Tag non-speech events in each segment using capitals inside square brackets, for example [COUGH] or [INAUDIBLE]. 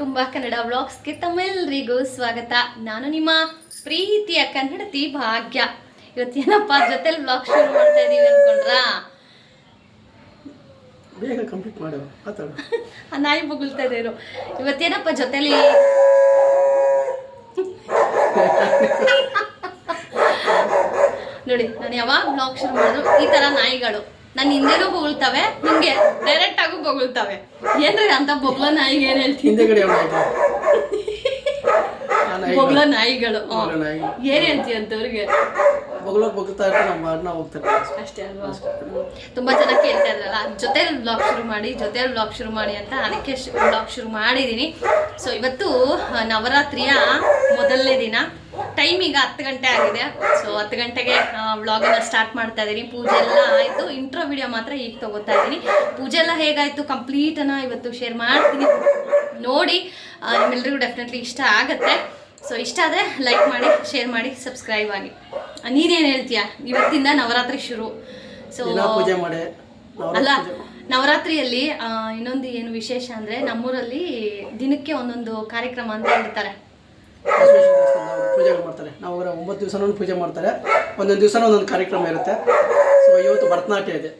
ಕುಟುಂಬ ಕನ್ನಡ ವ್ಲಾಗ್ಸ್ಗೆ ತಮ್ಮೆಲ್ಲರಿಗೂ ಸ್ವಾಗತ. ನಾನು ನಿಮ್ಮ ಪ್ರೀತಿಯ ಕನ್ನಡತಿ ಭಾಗ್ಯ. ಇವತ್ತೇನಪ್ಪ ಜೊತೆಲಿ ವ್ಲಾಗ್ ಶುರು ಮಾಡ್ತಾ ಇದೀವಿ ಅನ್ಕೊಂಡ್ರಾ? ಬೇಗ ಕಂಪ್ಲೀಟ್ ಮಾಡು ಆ ನಾಯಿ ಬೊಗಳ್ತಾ ಇದ್ರು ಇವತ್ತೇನಪ್ಪ ಜೊತೆಲಿ? ನೋಡಿ ನಾನು ಯಾವಾಗ ಬ್ಲಾಗ್ ಶುರು ಮಾಡಿದ್ರು ಈ ತರ ನಾಯಿಗಳು. ನನ್ನ ಹಿಂದೆನೂ ಬೊಗಳ್ತವೆ ನಿಮ್ಗೆ ಡೈರೆಕ್ಟ್ ಆಗು ಬೊಗಳ್ತವೆ. ಏನ್ರಿ ಅಂತ ಬೊಗ್ಲ ನಾಯಿಗೆ ಏನ್ ಹೇಳ್ತೀನಿ ಹಿಂದೆಗಡೆ ಬೊಗ್ಳ ನಾಯಿಗಳು. ಏನ್ ಹೇಳ್ತೀವಿ ಅಂತವ್ರಿಗೆ? ಬೊಗಳೋಗಿ ಬಗ್ತಾ ಇರ್ತಾರೆ ನಮ್ಮ ಅಣ್ಣ ಹೋಗ್ತಾರೆ. ಅಷ್ಟೇ ಅಲ್ವಾ? ತುಂಬಾ ಜನ ಕೇಳ್ತಾ ಇದ್ರಲ್ಲ ಜೊತೆ ಬ್ಲಾಗ್ ಶುರು ಮಾಡಿ ಜೊತೆ ಬ್ಲಾಗ್ ಶುರು ಮಾಡಿ ಅಂತ ಅದಕ್ಕೆ ಬ್ಲಾಗ್ ಶುರು ಮಾಡಿದೀನಿ. ಸೊ ಇವತ್ತು ನವರಾತ್ರಿಯ ಮೊದಲನೇ ದಿನ. ಟೈಮ್ ಈಗ ಹತ್ತು ಗಂಟೆ ಆಗಿದೆ. ಸೊ ಹತ್ತು ಗಂಟೆಗೆ ವ್ಲಾಗನ್ನ ಸ್ಟಾರ್ಟ್ ಮಾಡ್ತಾ ಇದ್ದೀನಿ. ಪೂಜೆ ಎಲ್ಲ ಆಯಿತು. ಇಂಟ್ರೋ ವಿಡಿಯೋ ಮಾತ್ರ ಈಗ ತಗೋತಾ ಇದ್ದೀನಿ. ಪೂಜೆ ಎಲ್ಲ ಹೇಗಾಯಿತು? ಕಂಪ್ಲೀಟನ್ನು ಇವತ್ತು ಶೇರ್ ಮಾಡ್ತೀನಿ. ನೋಡಿ ನಿಮ್ಮೆಲ್ಲರಿಗೂ ನಿಮ್ಮೆಲ್ರಿಗೂ ಡೆಫಿನೆಟ್ಲಿ ಇಷ್ಟ ಆಗುತ್ತೆ. ಸೊ ಇಷ್ಟ ಆದರೆ ಲೈಕ್ ಮಾಡಿ ಶೇರ್ ಮಾಡಿ ಸಬ್ಸ್ಕ್ರೈಬ್ ಆಗಿ. ನೀನೇನು ಹೇಳ್ತೀಯ? ಇವತ್ತಿಂದ ನವರಾತ್ರಿ ಶುರು. ಸೊ ಪೂಜೆ ಮಾಡಿ. ಅಲ್ಲ ನವರಾತ್ರಿಯಲ್ಲಿ ಇನ್ನೊಂದು ಏನು ವಿಶೇಷ ಅಂದ್ರೆ ನಮ್ಮೂರಲ್ಲಿ ದಿನಕ್ಕೆ ಒಂದೊಂದು ಕಾರ್ಯಕ್ರಮ ಅಂತ ಹೇಳ್ತಾರೆ. ದೇವಸ್ಥಾನದಲ್ಲಿ ಪೂಜೆಗಳು ಮಾಡ್ತಾರೆ. ನಾವು ಅವರ ಒಂಬತ್ತು ದಿವಸನೂ ಪೂಜೆ ಮಾಡ್ತಾರೆ. ಒಂದೊಂದು ದಿವಸ ಒಂದೊಂದು ಕಾರ್ಯಕ್ರಮ ಇರುತ್ತೆ. ಸೊ ಇವತ್ತು ಭರತನಾಟ್ಯ ಇದೆ.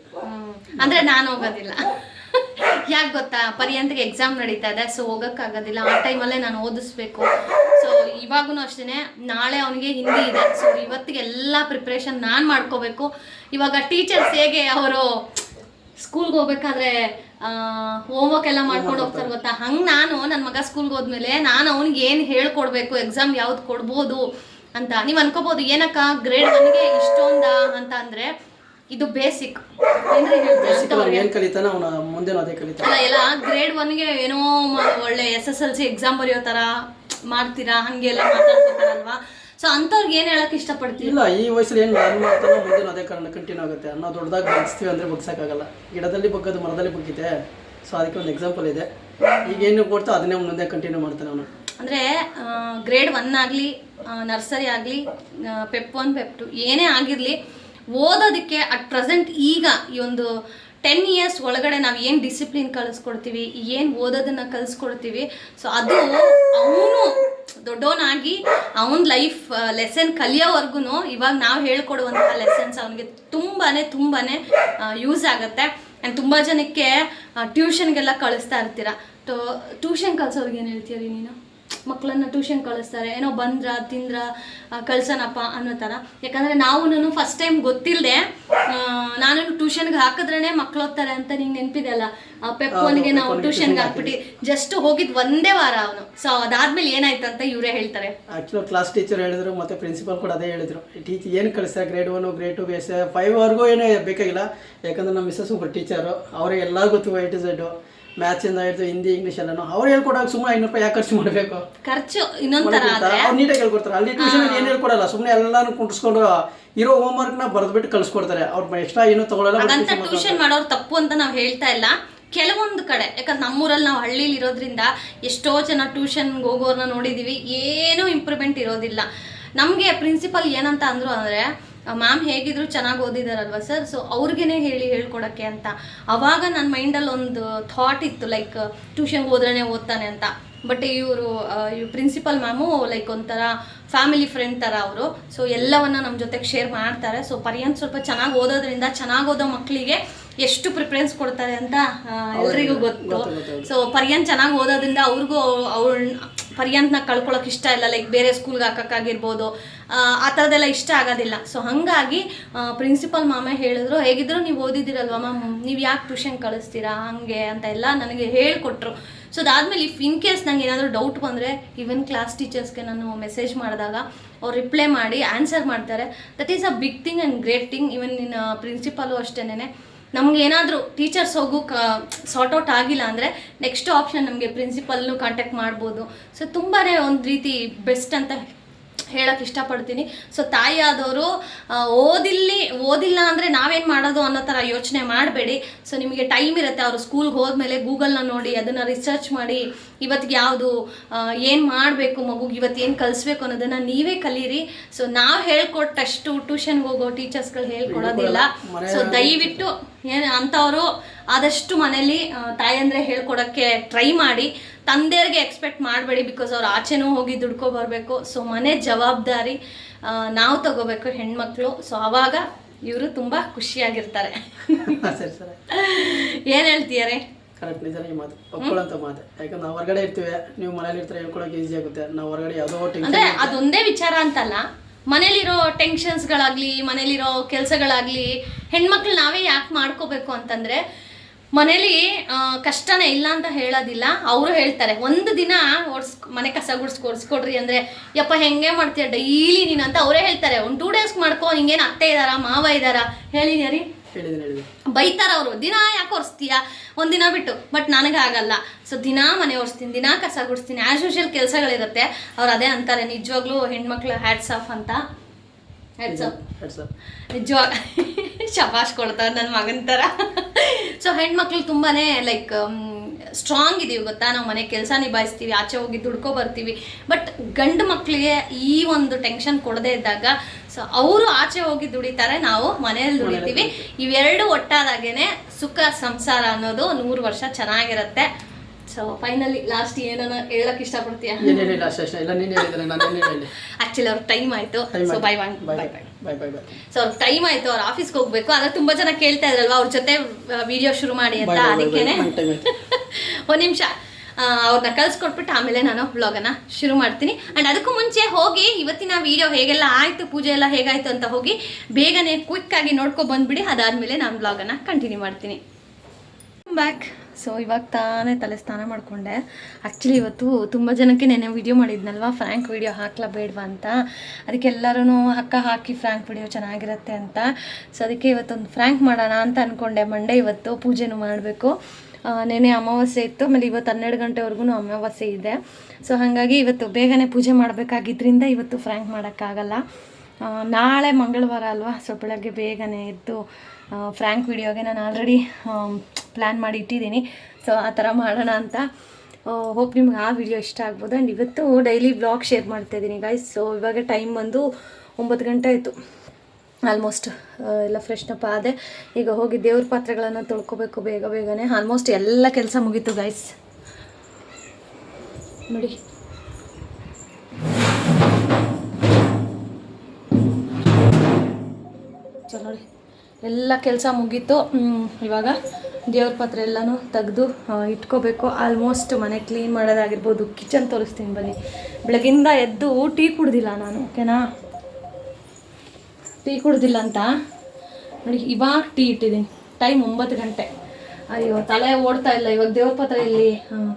ಅಂದ್ರೆ ನಾನು ಹೋಗೋದಿಲ್ಲ. ಯಾಕೆ ಗೊತ್ತಾ? ಪರ್ಯಂತಕ್ಕೆ ಎಕ್ಸಾಮ್ ನಡೀತಾ ಇದೆ. ಸೊ ಹೋಗೋಕ್ಕಾಗೋದಿಲ್ಲ. ಆ ಟೈಮಲ್ಲೇ ನಾನು ಓದಿಸ್ಬೇಕು. ಸೊ ಇವಾಗೂ ಅಷ್ಟೇ ನಾಳೆ ಅವನಿಗೆ ಹಿಂದಿ ಇದೆ. ಸೊ ಇವತ್ತಿಗೆ ಎಲ್ಲ ಪ್ರಿಪ್ರೇಷನ್ ನಾನು ಮಾಡ್ಕೋಬೇಕು. ಇವಾಗ ಟೀಚರ್ಸ್ ಹೇಗೆ ಅವರು ಸ್ಕೂಲ್ಗೆ ಹೋಗ್ಬೇಕಾದ್ರೆ ಹೋಮ್ವರ್ಕ್ ಎಲ್ಲ ಮಾಡ್ಕೊಂಡು ಹೋಗ್ತಾರೆ ಗೊತ್ತಾ? ಹಂಗೆ ನಾನು ನನ್ನ ಮಗ ಸ್ಕೂಲ್ಗೆ ಹೋದ್ಮೇಲೆ ನಾನು ಅವ್ನಿಗೆ ಏನು ಹೇಳ್ಕೊಡ್ಬೇಕು ಎಕ್ಸಾಮ್ ಯಾವ್ದು ಕೊಡ್ಬೋದು ಅಂತ. ನೀವು ಅನ್ಕೋಬೋದು ಏನಕ್ಕ ಗ್ರೇಡ್ ಒನ್ಗೆ ಇಷ್ಟೊಂದ ಅಂತ ಅಂದರೆ ಇದು ಬೇಸಿಕ್ ಅಲ್ಲ ಎಲ್ಲ ಗ್ರೇಡ್ ಒನ್ಗೆ ಏನೋ ಒಳ್ಳೆ S S L C exam ಬರೆಯೋ ಥರ ಮಾಡ್ತೀರಾ? ಹಂಗೆಲ್ಲ ಮಾತಾಡ್ತಿರ್ತಾರಲ್ವಾ? ಸೊ ಅಂತವ್ರಿಗೆ ಏನು ಹೇಳಕ್ ಇಷ್ಟಪಡ್ತೀವಿ ಇಲ್ಲ ಈ ವಯಸ್ಸಲ್ಲಿ ಏನು ಲರ್ನ್ ಮಾಡ್ತಾನೋ ಮುಂದೆ ಅದೇ ಕಾರಣ ಕಂಟಿನ್ಯೂ ಆಗುತ್ತೆ. ನಾವು ದೊಡ್ಡದಾಗಿ ಬಗ್ಸ್ತೀವಿ ಅಂದರೆ ಬಗ್ಸೋಕ್ಕಾಗಲ್ಲ. ಗಿಡದಲ್ಲಿ ಬಗ್ಗದು ಮರದಲ್ಲಿ ಬಗ್ಗಿದೆ. ಸೊ ಅದಕ್ಕೆ ಒಂದು ಎಕ್ಸಾಂಪಲ್ ಇದೆ. ಈಗ ಏನು ಕೊಡ್ತಾ ಅದನ್ನೇ ಮುಂದೆ ಕಂಟಿನ್ಯೂ ಮಾಡ್ತಾನೆ ಅವನು. ಅಂದ್ರೆ ಗ್ರೇಡ್ ಒನ್ ಆಗಲಿ ನರ್ಸರಿ ಆಗಲಿ ಪೆಪ್ ಒನ್ ಪೆಪ್ ಟು ಏನೇ ಆಗಿರಲಿ ಓದೋದಕ್ಕೆ ಅಟ್ ಪ್ರೆಸೆಂಟ್ ಈಗ ಈ ಒಂದು ಟೆನ್ ಇಯರ್ಸ್ ಒಳಗಡೆ ನಾವು ಏನು ಡಿಸಿಪ್ಲಿನ್ ಕಲಿಸ್ಕೊಡ್ತೀವಿ, ಏನು ಓದೋದನ್ನು ಕಲಿಸ್ಕೊಡ್ತೀವಿ ಸೊ ಅದು ಅವನು ದೊಡ್ಡವನಾಗಿ ಅವನ ಲೈಫ್ ಲೆಸನ್ ಕಲಿಯೋವರೆಗೂ ಇವಾಗ ನಾವು ಹೇಳ್ಕೊಡುವಂತಹ ಲೆಸನ್ಸ್ ಅವನಿಗೆ ತುಂಬಾ ತುಂಬಾ ಯೂಸ್ ಆಗುತ್ತೆ. ಆ್ಯಂಡ್ ತುಂಬ ಜನಕ್ಕೆ ಟ್ಯೂಷನ್ಗೆಲ್ಲ ಕಳಿಸ್ತಾ ಇರ್ತೀರ. ಟೋ ಟ್ಯೂಷನ್ ಕಳ್ಸೋರ್ಗೆ ಏನು ಹೇಳ್ತೀರಿ ನೀನು? ಮಕ್ಕಳನ್ನ ಟ್ಯೂಷನ್ ಕಳಿಸ್ತಾರೆ. ಏನೋ ಬಂದ್ರ ತಿಂದ್ರ ಆ, ಕಳ್ಸೋಣಪ್ಪ ಅನ್ನೋ ಥರ ಯಾಕಂದರೆ ನಾವು ಫಸ್ಟ್ ಟೈಮ್ ಗೊತ್ತಿಲ್ಲದೆ ನಾನು ಟ್ಯೂಷನ್ಗೆ ಹಾಕಿದ್ರೇ ಮಕ್ಳು ಓದ್ತಾರೆ ಅಂತ ನಿಂಗೆ ನೆನಪಿದೆ ಅಲ್ಲ? ಪೆಪ್ಪನಿಗೆ ನಾವು ಟ್ಯೂಷನ್ಗೆ ಹಾಕ್ಬಿಟ್ಟು ಜಸ್ಟ್ ಹೋಗಿದ್ ಒಂದೇ ವಾರ ಅವನು. ಸೊ ಅದಾದ್ಮೇಲೆ ಏನಾಯ್ತು ಅಂತ ಇವರೇ ಹೇಳ್ತಾರೆ. ಆಕ್ಚುಲಿ ಕ್ಲಾಸ್ ಟೀಚರ್ ಹೇಳಿದ್ರು ಮತ್ತೆ ಪ್ರಿನ್ಸಿಪಲ್ ಕೂಡ ಅದೇ ಹೇಳಿದ್ರು. ಟೀಚರ್ ಏನು ಕಳಿಸ್ತಾರೆ? Grade one grade two base ಫೈವ್ವರೆಗೂ ಏನೇ ಬೇಕಾಗಿಲ್ಲ. ಯಾಕಂದ್ರೆ ನಮ್ಮ ಮಿಸ್ಸಸ್ ಒಬ್ಬರು ಟೀಚರು ಅವರೇ ಎಲ್ಲ ಗೊತ್ತು ವೈ ಟು ಝೆಡ್ಡು ಮ್ಯಾಥ್ಸಿಂದ ಹಿಡಿದು ಹಿಂದಿ ಇಂಗ್ಲೀಷ್ ಎಲ್ಲನೂ. ಅವ್ರು ಹೇಳ್ಕೊಡಾಗ ಸುಮ್ಮನೆ ಐನೂರು ರೂಪಾಯಿ ಯಾಕೆ ಖರ್ಚು ಮಾಡಬೇಕು? ಖರ್ಚು ಇನ್ನೊಂದು ಥರ ಆದ್ರೆ ಅವ್ರು ನೀಟಾಗಿ ಹೇಳ್ಕೊಡ್ತಾರೆ. ಅಲ್ಲಿ ಟ್ಯೂಷನ್ ಏನು ಹೇಳ್ಕೊಡಲ್ಲ ಸುಮ್ಮನೆ ಎಲ್ಲಾನು ಕುಂಟಿಸ್ಕೊಂಡು ಇರೋ ಹೋಮ್ವರ್ಕ್ನ ಬರೆದ್ಬಿಟ್ಟು ಕಳಿಸ್ಕೊಡ್ತಾರೆ. ಅವ್ರು ಎಕ್ಸ್ಟ್ರಾ ಏನು ತಗೊಳ್ಳಲ್ಲ ಅಂತ ಟ್ಯೂಷನ್ ಮಾಡೋರು ತಪ್ಪು ಅಂತ ನಾವು ಹೇಳ್ತಾ ಇಲ್ಲ. ಕೆಲವೊಂದು ಕಡೆ ಯಾಕಂದ್ರೆ ನಮ್ಮೂರಲ್ಲಿ ನಾವು ಹಳ್ಳಿಲಿ ಇರೋದ್ರಿಂದ ಎಷ್ಟೋ ಜನ ಟ್ಯೂಷನ್ಗೆ ಹೋಗೋರ್ನ ನೋಡಿದೀವಿ. ಏನೂ ಇಂಪ್ರೂವ್ಮೆಂಟ್ ಇರೋದಿಲ್ಲ. ನಮಗೆ ಪ್ರಿನ್ಸಿಪಲ್ ಏನಂತ ಅಂದ್ರು ಅಂದರೆ ಮ್ಯಾಮ್ ಹೇಗಿದ್ರು ಚೆನ್ನಾಗಿ ಓದಿದಾರಲ್ವ ಸರ್? ಸೊ ಅವ್ರಿಗೇನೆ ಹೇಳಿ ಹೇಳ್ಕೊಡಕ್ಕೆ ಅಂತ. ಅವಾಗ ನನ್ನ ಮೈಂಡಲ್ಲಿ ಒಂದು ಥಾಟ್ ಇತ್ತು ಲೈಕ್ ಟ್ಯೂಷನ್ಗೆ ಹೋದ್ರೇ ಓದ್ತಾನೆ ಅಂತ. ಬಟ್ ಇವರು ಇವ್ರ ಪ್ರಿನ್ಸಿಪಲ್ ಮ್ಯಾಮು ಲೈಕ್ ಒಂಥರ ಫ್ಯಾಮಿಲಿ ಫ್ರೆಂಡ್ ಥರ ಅವರು. ಸೊ ಎಲ್ಲವನ್ನ ನಮ್ಮ ಜೊತೆಗೆ ಶೇರ್ ಮಾಡ್ತಾರೆ. ಸೊ ಪರ್ಯಂತ ಸ್ವಲ್ಪ ಚೆನ್ನಾಗಿ ಓದೋದ್ರಿಂದ ಚೆನ್ನಾಗಿ ಓದೋ ಮಕ್ಕಳಿಗೆ ಎಷ್ಟು ಪ್ರಿಫರೆನ್ಸ್ ಕೊಡ್ತಾರೆ ಅಂತ ಎಲ್ರಿಗೂ ಗೊತ್ತು. ಸೊ ಪರ್ಯಂತ ಚೆನ್ನಾಗಿ ಓದೋದ್ರಿಂದ ಅವ್ರಿಗೂ ಅವ್ರ ಪರ್ಯಂತ್ನ ಕಳ್ಕೊಳಕ್ ಇಷ್ಟ ಇಲ್ಲ. ಲೈಕ್ ಬೇರೆ ಸ್ಕೂಲ್ಗೆ ಹಾಕೋಕ್ಕಾಗಿರ್ಬೋದು ಆ, ಥರದ್ದೆಲ್ಲ ಇಷ್ಟ ಆಗೋದಿಲ್ಲ. ಸೊ ಹಾಗಾಗಿ ಪ್ರಿನ್ಸಿಪಲ್ ಮಾಮ ಹೇಳಿದ್ರು ಹೇಗಿದ್ರು ನೀವು ಓದಿದ್ದೀರಲ್ವ ಮ್ಯಾಮ್ ನೀವು ಯಾಕೆ ಟ್ಯೂಷನ್ ಕಳಿಸ್ತೀರಾ? ಹಾಗೆ ಅಂತ ಎಲ್ಲ ನನಗೆ ಹೇಳಿಕೊಟ್ರು. ಸೊ ಅದಾದಮೇಲೆ ಇಫ್ ಇನ್ ಕೇಸ್ ನಂಗೆ ಏನಾದರೂ ಡೌಟ್ ಬಂದರೆ ಈವನ್ ಕ್ಲಾಸ್ ಟೀಚರ್ಸ್ಗೆ ನಾನು ಮೆಸೇಜ್ ಮಾಡಿದಾಗ ಅವ್ರು ರಿಪ್ಲೈ ಮಾಡಿ ಆನ್ಸರ್ ಮಾಡ್ತಾರೆ. That is a big thing and great thing even ನಿನ್ನ ಪ್ರಿನ್ಸಿಪಾಲು ಅಷ್ಟೇನೆ ನಮ್ಗೆ ಏನಾದರೂ ಟೀಚರ್ಸ್ ಹೋಗು ಕ ಸಾರ್ಟ್ ಔಟ್ ಆಗಿಲ್ಲ ಅಂದರೆ ನೆಕ್ಸ್ಟ್ ಆಪ್ಷನ್ ನಮಗೆ ಪ್ರಿನ್ಸಿಪಲ್ನು ಕಾಂಟ್ಯಾಕ್ಟ್ ಮಾಡ್ಬೋದು. ಸೊ ತುಂಬಾ ಒಂದು ರೀತಿ ಬೆಸ್ಟ್ ಅಂತ ಹೇಳಕ್ಕೆ ಇಷ್ಟಪಡ್ತೀನಿ. ಸೊ ತಾಯಿ ಆದವರು ಓದಿಲ್ಲಿ, ಓದಿಲ್ಲ ಅಂದರೆ ನಾವೇನು ಮಾಡೋದು ಅನ್ನೋ ಥರ ಯೋಚನೆ ಮಾಡಬೇಡಿ. ಸೊ ನಿಮಗೆ ಟೈಮ್ ಇರುತ್ತೆ. ಅವರು ಸ್ಕೂಲ್ಗೆ ಹೋದ್ಮೇಲೆ ಗೂಗಲ್ನ ನೋಡಿ, ಅದನ್ನು ರಿಸರ್ಚ್ ಮಾಡಿ ಇವತ್ತಿಗೆ ಯಾವುದು ಏನು ಮಾಡಬೇಕು ಮಗುಗೆ ಇವತ್ತು ಏನು ಕಲಿಸ್ಬೇಕು ಅನ್ನೋದನ್ನು ನೀವೇ ಕಲೀರಿ. ಸೊ ನಾವು ಹೇಳ್ಕೊಟ್ಟಷ್ಟು ಟ್ಯೂಷನ್ಗೆ ಹೋಗೋ ಟೀಚರ್ಸ್ಗಳು ಹೇಳ್ಕೊಡೋದಿಲ್ಲ. ಸೊ ದಯವಿಟ್ಟು ಏನು ಅಂಥವರು ಆದಷ್ಟು ಮನೇಲಿ ತಾಯಂದ್ರೆ ಹೇಳ್ಕೊಡೋಕ್ಕೆ ಟ್ರೈ ಮಾಡಿ. ತಂದೆಯರಿಗೆ ಎಕ್ಸ್ಪೆಕ್ಟ್ ಮಾಡಬೇಡಿ ಬಿಕಾಸ್ ಅವ್ರು ಆಚೆನೂ ಹೋಗಿ ದುಡ್ಕೊ ಬರಬೇಕು. ಸೊ ಮನೆ ಜವಾಬ್ದಾರಿ ನಾವು ತಗೋಬೇಕು ಹೆಣ್ಮಕ್ಳು. ಸೊ ಆವಾಗ ಇವರು ತುಂಬ ಖುಷಿಯಾಗಿರ್ತಾರೆ. [LAUGHS] ಏನು ಹೇಳ್ತೀಯಾರೆ? ಕರೆಕ್ಟ್ ನಿಜನೇ ಈ ಮಾತು ಒಪ್ಕೊಳ್ಳೋಂಥ ಮಾತು. ಯಾಕಂದ್ರೆ ನಾವು ಹೊರಗಡೆ ಇರ್ತೀವಿ ನೀವು ಮನೇಲಿ ಇರ್ತಾರೆ ಹೇಳ್ಕೊಳಕ್ಕೆ ಈಸಿ ಆಗುತ್ತೆ. ನಾವು ಹೊರಗಡೆ ಯಾವುದೋ ಟೆನ್ಷನ್ ಅಂದ್ರೆ ಅದೊಂದೇ ವಿಚಾರ ಅಂತಲ್ಲ ಮನೇಲಿರೋ ಟೆನ್ಷನ್ಸ್ಗಳಾಗ್ಲಿ ಮನೇಲಿರೋ ಕೆಲಸಗಳಾಗ್ಲಿ ಹೆಣ್ಮಕ್ಳು ನಾವೇ ಯಾಕೆ ಮಾಡ್ಕೋಬೇಕು ಅಂತಂದ್ರೆ ಮನೇಲಿ ಆ, ಕಷ್ಟನೇ ಇಲ್ಲ ಅಂತ ಹೇಳೋದಿಲ್ಲ. ಅವರು ಹೇಳ್ತಾರೆ ಒಂದು ದಿನ ಓಡಿಸ್ ಮನೆ ಕಸ ಗುಡ್ಸ್ ಓಡಿಸ್ಕೊಡ್ರಿ ಅಂದ್ರೆ ಯಪ್ಪ ಹೆಂಗೆ ಮಾಡ್ತೀಯ ಡೈಲಿ ನೀನು? ಅಂತ ಅವರೇ ಹೇಳ್ತಾರೆ. ಒಂದು ಟೂ ಡೇಸ್ ಮಾಡ್ಕೋ ನಿಂಗೇನು ಅತ್ತೆ ಇದ್ದಾರಾ ಮಾವ ಹೇಳಿದ್ಯಾರಿ ಹೇಳಿದ್ದೀನಿ ಹೇಳಿದ್ದೀನಿ ಬೈತಾರ ಅವರು. ದಿನ ಯಾಕೆ ಒರೆಸ್ತೀಯ? ಒಂದಿನ ಬಿಟ್ಟು. ಬಟ್ ನನಗೆ ಆಗಲ್ಲ. ಸೊ ದಿನ ಮನೆ ಒರೆಸ್ತೀನಿ ದಿನ ಕಸ ಗುಡಿಸ್ತೀನಿ. As usual ಕೆಲಸಗಳಿರುತ್ತೆ. ಅವ್ರು ಅದೇ ಅಂತಾರೆ ನಿಜವಾಗ್ಲೂ ಹೆಣ್ಮಕ್ಳು ಹ್ಯಾಟ್ಸ್ ಆಫ್ ಅಂತ. ಹ್ಯಾಟ್ಸ್ ಆಫ್ ನಿಜವಾಗ ಶಬಾಷ್ ಕೊಡ್ತಾರೆ ನನ್ನ ಮಗನ ಥರ ಸೊ ಹೆಣ್ಮಕ್ಳು ತುಂಬಾ ಲೈಕ್ ಸ್ಟ್ರಾಂಗ್ ಇದೀವಿ ಗೊತ್ತಾ? ನಾವು ಮನೆ ಕೆಲಸ ನಿಭಾಯಿಸ್ತೀವಿ ಆಚೆ ಹೋಗಿ ದುಡ್ಕೊ ಬರ್ತೀವಿ. ಬಟ್ ಗಂಡು ಮಕ್ಕಳಿಗೆ ಈ ಒಂದು ಟೆನ್ಷನ್ ಕೊಡದೇ ಇದ್ದಾಗ ಸೊ ಅವರು ಆಚೆ ಹೋಗಿ ದುಡಿತಾರೆ ನಾವು ಮನೆಯಲ್ಲಿ ದುಡಿತೀವಿ. ಇವೆರಡು ಒಟ್ಟಾದಾಗೇನೆ ಸುಖ ಸಂಸಾರ ಅನ್ನೋದು ನೂರು ವರ್ಷ ಚೆನ್ನಾಗಿರುತ್ತೆ. ಸೊ ಫೈನಲಿ ಲಾಸ್ಟ್ ಏನನ್ನ ಹೇಳಕ್ ಇಷ್ಟಪಡ್ತೀಯ? ಆಕ್ಚುಲಿ ಅವ್ರ ಟೈಮ್ ಆಯ್ತು. So bye bye bye bye bye so ಅವ್ರ ಟೈಮ್ ಆಯ್ತು. ಅವ್ರ ಆಫೀಸ್ಗೆ ಹೋಗ್ಬೇಕು. ಅದ್ರ ತುಂಬಾ ಜನ ಕೇಳ್ತಾ ಇದ್ರಲ್ವಾ ಅವ್ರ ಜೊತೆ ವಿಡಿಯೋ ಶುರು ಮಾಡಿ ಅಂತ. ಅದಕ್ಕೆನೆ. [LAUGHS] ಒಂದ್ ನಿಮಿಷ. ಅವ್ರನ್ನ ಕಲಿಸ್ಕೊಟ್ಬಿಟ್ಟು ಆಮೇಲೆ ನಾನು ವ್ಲಾಗನ್ನ ಶುರು ಮಾಡ್ತೀನಿ. ಆ್ಯಂಡ್ ಅದಕ್ಕೂ ಮುಂಚೆ ಹೋಗಿ ಇವತ್ತಿನ ವಿಡಿಯೋ ಹೇಗೆಲ್ಲ ಆಯಿತು, ಪೂಜೆ ಎಲ್ಲ ಹೇಗಾಯ್ತು ಅಂತ ಹೋಗಿ ಬೇಗನೆ ಕ್ವಿಕ್ ಆಗಿ ನೋಡ್ಕೊ ಬಂದ್ಬಿಡಿ. ಅದಾದಮೇಲೆ ನಾನು ಬ್ಲಾಗನ್ನು ಕಂಟಿನ್ಯೂ ಮಾಡ್ತೀನಿ. ಬ್ಯಾಕ್ ಸೊ ಇವಾಗ ತಾನೇ ತಲೆ ಸ್ನಾನ ಮಾಡಿಕೊಂಡೆ. ಆ್ಯಕ್ಚುಲಿ ಇವತ್ತು ತುಂಬ ಜನಕ್ಕೆ ನೆನೆ ವೀಡಿಯೋ ಮಾಡಿದ್ನಲ್ವಾ? ಫ್ರ್ಯಾಂಕ್ ವೀಡಿಯೋ ಹಾಕ್ಲಾ ಬೇಡವಾ ಅಂತ. ಅದಕ್ಕೆ ಎಲ್ಲರೂ ಅಕ್ಕ ಹಾಕಿ ಫ್ರ್ಯಾಂಕ್ ವಿಡಿಯೋ ಚೆನ್ನಾಗಿರುತ್ತೆ ಅಂತ. ಸೊ ಅದಕ್ಕೆ ಇವತ್ತೊಂದು ಫ್ರ್ಯಾಂಕ್ ಮಾಡೋಣ ಅಂತ ಅಂದ್ಕೊಂಡೆ ಮಂಡೇ ಇವತ್ತು ಪೂಜೆನೂ ಮಾಡಬೇಕು. ನೆನೆ ಅಮಾವಾಸ್ಯೆ ಇತ್ತು. ಆಮೇಲೆ ಇವತ್ತು ಹನ್ನೆರಡು ಗಂಟೆವರೆಗೂ ಅಮಾವಾಸ್ಯೆ ಇದೆ. ಸೊ ಹಾಗಾಗಿ ಇವತ್ತು ಬೇಗನೆ ಪೂಜೆ ಮಾಡಬೇಕಾಗಿದ್ದರಿಂದ ಇವತ್ತು ಫ್ರ್ಯಾಂಕ್ ಮಾಡೋಕ್ಕಾಗಲ್ಲ. ನಾಳೆ ಮಂಗಳವಾರ ಅಲ್ವಾ? ಸೊ ಬೆಳಗ್ಗೆ ಬೇಗನೆ ಎದ್ದು ಫ್ರ್ಯಾಂಕ್ ವಿಡಿಯೋಗೆ ನಾನು ಆಲ್ರೆಡಿ ಪ್ಲ್ಯಾನ್ ಮಾಡಿ ಇಟ್ಟಿದ್ದೀನಿ. ಸೊ ಆ ಥರ ಮಾಡೋಣ ಅಂತ. ಹೋಪ್ ನಿಮ್ಗೆ ಆ ವಿಡಿಯೋ ಇಷ್ಟ ಆಗ್ಬೋದು. ಆ್ಯಂಡ್ ಇವತ್ತು ಡೈಲಿ ಬ್ಲಾಗ್ ಶೇರ್ ಮಾಡ್ತಾ ಗಾಯ್ಸ್ ಸೊ ಇವಾಗ ಟೈಮ್ ಬಂದು ಒಂಬತ್ತು ಗಂಟೆ ಆಯಿತು. ಆಲ್ಮೋಸ್ಟ್ ಎಲ್ಲ ಫ್ರೆಶ್ನಪ್ಪ ಅದೇ, ಈಗ ಹೋಗಿ ದೇವ್ರ ಪಾತ್ರೆಗಳನ್ನು ತೊಳ್ಕೊಬೇಕು ಬೇಗ ಬೇಗನೆ. ಆಲ್ಮೋಸ್ಟ್ ಎಲ್ಲ ಕೆಲಸ ಮುಗೀತು ಗೈಸ್ ನೋಡಿ. ಸೊ ನೋಡಿ. ಎಲ್ಲ ಕೆಲಸ ಮುಗೀತು. ಇವಾಗ ದೇವ್ರ ಪಾತ್ರೆ ಎಲ್ಲನೂ ತೆಗೆದು ಇಟ್ಕೋಬೇಕು. ಆಲ್ಮೋಸ್ಟ್ ಮನೆ ಕ್ಲೀನ್ ಮಾಡೋದಾಗಿರ್ಬೋದು. ಕಿಚನ್ ತೋರಿಸ್ತೀನಿ ಬನ್ನಿ. ಬೆಳಗಿಂದ ಎದ್ದು ಟೀ ಕುಡ್ದಿಲ್ಲ ನಾನು ಓಕೆನಾ ಟೀ ಕುಡ್ದಿಲ್ಲ ಅಂತ. ನೋಡಿ, ಇವಾಗ ಟೀ ಇಟ್ಟಿದ್ದೀನಿ. ಟೈಮ್ ಒಂಬತ್ತು ಗಂಟೆ. ಅಯ್ಯೋ, ತಲೆ ಓಡ್ತಾ ಇಲ್ಲ. ಇವಾಗ ದೇವ್ರ ಪಾತ್ರೆ ಇಲ್ಲಿ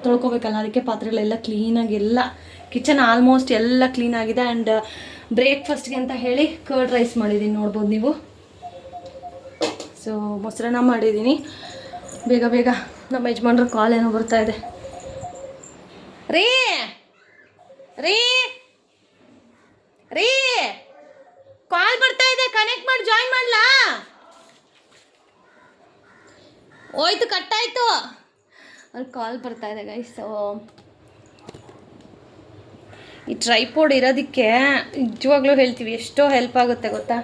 ತೊಳ್ಕೊಬೇಕಲ್ಲ. ಅದಕ್ಕೆ ಪಾತ್ರೆಗಳೆಲ್ಲ ಕ್ಲೀನಾಗಿ ಎಲ್ಲ ಕಿಚನ್ ಆಲ್ಮೋಸ್ಟ್ ಎಲ್ಲ ಕ್ಲೀನ್ ಆಗಿದೆ. ಆ್ಯಂಡ್ ಬ್ರೇಕ್ಫಾಸ್ಟ್ಗೆ ಅಂತ ಹೇಳಿ ಕರ್ಡ್ ರೈಸ್ ಮಾಡಿದ್ದೀನಿ. ನೋಡ್ಬೋದು ನೀವು. ಸೊ ಮೊಸರನ್ನ ಮಾಡಿದ್ದೀನಿ. ಬೇಗ ಬೇಗ ನಮ್ಮ ಯಜಮಾನ್ರ ಕಾಲ್ ಏನೋ ಬರ್ತಾ ಇದೆ. ರೀ! ರೀ! ರೀ! ಕಾಲ್ ಬರ್ತಾ ಇದೆ ಕನೆಕ್ಟ್ ಮಾಡಿ ಜಾಯಿನ್ ಮಾಡ್ಲಾ? ಹೋಯ್ತು ಕಟ್ಟಾಯ್ತು ಅಲ್ಲಿ ಕಾಲ್ ಬರ್ತಾ ಇದೆ ಗೈಸ್ ಈ ಟ್ರೈಪೋಡ್ ಇರೋದಕ್ಕೆ ನಿಜವಾಗ್ಲೂ ಹೇಳ್ತೀವಿ, ಎಷ್ಟೋ ಹೆಲ್ಪ್ ಆಗುತ್ತೆ, ಗೊತ್ತಾ?